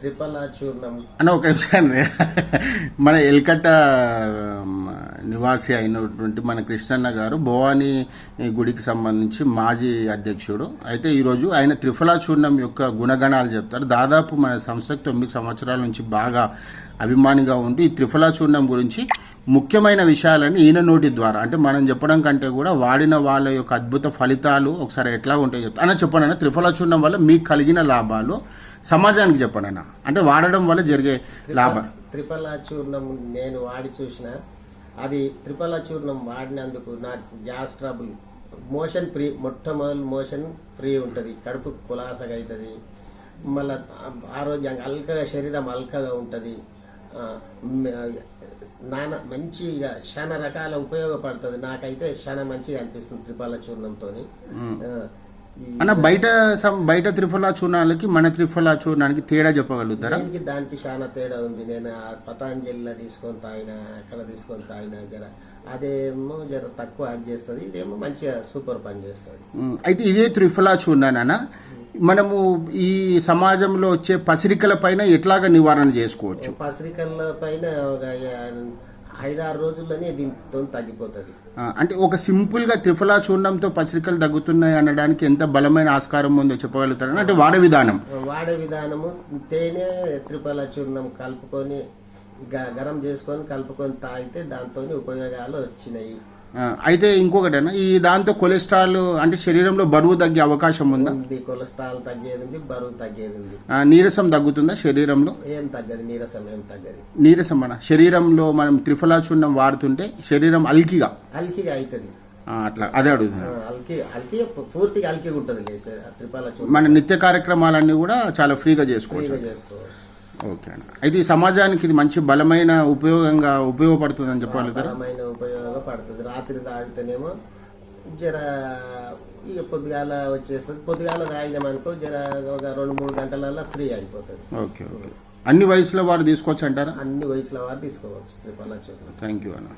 త్రిపల చూర్ణం అన్న ఒక నిమిషం మన ఎల్కట్ట నివాసి అయినటువంటి మన కృష్ణన్న గారు భవానీ గుడికి సంబంధించి మాజీ అధ్యక్షుడు. అయితే ఈరోజు ఆయన త్రిఫలా చూర్ణం యొక్క గుణగణాలు చెప్తారు. దాదాపు మన సంస్థకు తొమ్మిది సంవత్సరాల నుంచి బాగా అభిమానిగా ఉండి ఈ త్రిఫలా చూర్ణం గురించి ముఖ్యమైన విషయాలని ఈయన నోటి ద్వారా అంటే మనం చెప్పడం కంటే కూడా వాడిన వాళ్ళ యొక్క అద్భుత ఫలితాలు ఒకసారి ఎట్లా ఉంటాయో చెప్తా. అన్న చెప్పండి అన్న త్రిఫలా చూర్ణం వల్ల మీకు కలిగిన లాభాలు సమాజానికి చెప్పండి అన్న. అంటే వాడడం వల్ల జరిగే లాభం త్రిపల చూర్ణం నేను వాడి చూసిన అది త్రిపల చూర్ణం వాడినందుకు నాకు గ్యాస్ ట్రబుల్. మోషన్ ఫ్రీ మొట్టమొదటి మోషన్ ఫ్రీ ఉంటుంది. కడుపు కులాసగా అవుతుంది మళ్ళీ ఆరోగ్యంగా అల్కగా శరీరం అల్కగా ఉంటుంది. నాన్న మంచిగా చాలా రకాల ఉపయోగపడుతుంది. నాకైతే చాలా మంచిగా అనిపిస్తుంది త్రిపల చూర్ణంతో అన్న బయట బయట త్రిఫలా చూర్ణాలకి మన త్రిఫలా చూర్ణానికి తేడా చెప్పగలుగుతారా? దానికి దానికి చాలా తేడా ఉంది. నేను పతాంజలిలో తీసుకొని తాగిన అక్కడ తీసుకొని తాగిన జర అదేమో జర తక్కువ యాడ్ చేస్తుంది. ఇదేమో మంచిగా సూపర్ పని చేస్తుంది. అయితే ఇదే త్రిఫలా చూర్ణాన మనము ఈ సమాజంలో వచ్చే పసిరికల పైన ఎట్లాగా నివారణ చేసుకోవచ్చు? పసరికల్ల పైన ఒక ఐదారు రోజుల్లోనే దీంతో తగ్గిపోతుంది. అంటే ఒక సింపుల్గా త్రిఫలా చూర్ణంతో పసిరికలు తగ్గుతున్నాయి అనడానికి ఎంత బలమైన ఆస్కారం ఉందో చెప్పగలుగుతారని అంటే వాడే విధానం. వాడే విధానము తేనె త్రిపల చూర్ణం కలుపుకొని గ- గరం చేసుకొని కలుపుకొని తాగితే దాంతో ఉపయోగాలు వచ్చినాయి. అయితే ఇంకొకటేనా? ఈ దాంతో కొలెస్ట్రాల్ అంటే శరీరంలో బరువు తగ్గే అవకాశం ఉందా? ఉంది కొలెస్ట్రాల్ తగ్గేది ఉంది బరువు తగ్గేది ఉంది ఆ, నీరసం తగ్గుతుందా శరీరంలో? ఏం తగ్గదు నీరసం ఏం తగ్గదు. నీరసం మన శరీరంలో మనం త్రిఫలా చూర్ణం వాడుతుంటే శరీరం అల్కిగా. అల్కిగా అవుతుంది ఆ, అట్లా అదే అడుగుతుంది అల్కి అల్కి పూర్తిగా అల్కిగా ఉంటుంది లేసే త్రిపాల చూడ మన నిత్య కార్యక్రమాలన్నీ కూడా చాలా ఫ్రీగా చేసుకోవచ్చు. ఓకే అన్న. అయితే ఈ సమాజానికి ఇది మంచి బలమైన ఉపయోగంగా ఉపయోగపడుతుందని చెప్పగలుగుతారా? బలమైన ఉపయోగపడుతుంది రాత్రి తాగితేనేమో జర ఇక పొద్దుగాల వచ్చేస్తుంది. పొద్దుగాల తాగినామనుకో జర ఒక రెండు మూడు గంటలలో ఫ్రీ అయిపోతుంది. Okay okay. అన్ని వయసులో వారు తీసుకోవచ్చు అంటారా? అన్ని వయసుల వారు తీసుకోవచ్చు. త్రిపాల థ్యాంక్ యూ అన్న.